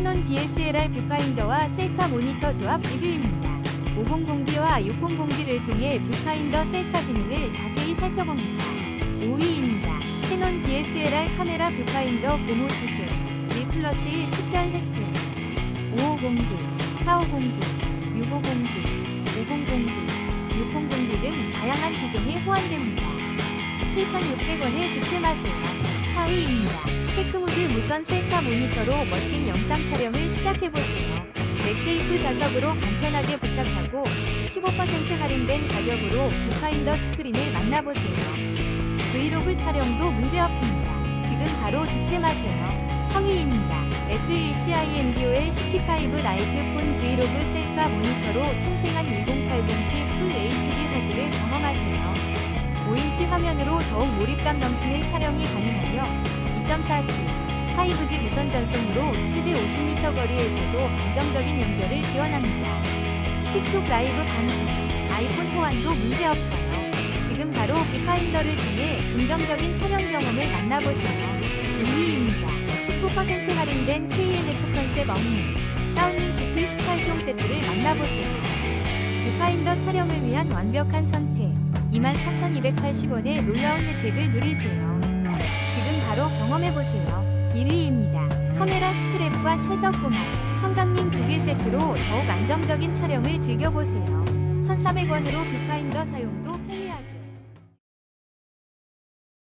캐논 DSLR 뷰파인더와 셀카 모니터 조합 리뷰입니다. 500D와 600D를 통해 뷰파인더 셀카 기능을 자세히 살펴봅니다. 5위입니다. 캐논 DSLR 카메라 뷰파인더 고무 2개, 1 플러스 1 특별 혜택. 550D, 450D, 650D, 500D, 600D 등 다양한 기종이 호환됩니다. 7,600원에 득템하세요. 4위입니다. 테크모드 무선 셀카 모니터로 멋진 영상 촬영을 시작해보세요. 맥세이프 자석으로 간편하게 부착하고 15% 할인된 가격으로 뷰파인더 스크린을 만나보세요. 브이로그 촬영도 문제없습니다. 지금 바로 득템하세요. 3위입니다. SHIMBOL CP5 라이트 폰 브이로그 셀카 모니터로 생생한 1080p 화면으로 더욱 몰입감 넘치는 촬영이 가능하며 2.4G 5G 무선 전송으로 최대 50m 거리에서도 안정적인 연결을 지원합니다. 틱톡 라이브 방송, 아이폰 호환도 문제없어요. 지금 바로 뷰파인더를 통해 긍정적인 촬영 경험을 만나보세요. 2위입니다. 19% 할인된 KNF 컨셉 업무 다운링 키트 18종 세트를 만나보세요. 뷰파인더 촬영을 위한 완벽한 선택 24,280원의 놀라운 혜택을 누리세요. 지금 바로 경험해보세요. 1위입니다. 카메라 스트랩과 찰떡구멍, 성강림 2개 세트로 더욱 안정적인 촬영을 즐겨보세요. 1,400원으로 뷰파인더 사용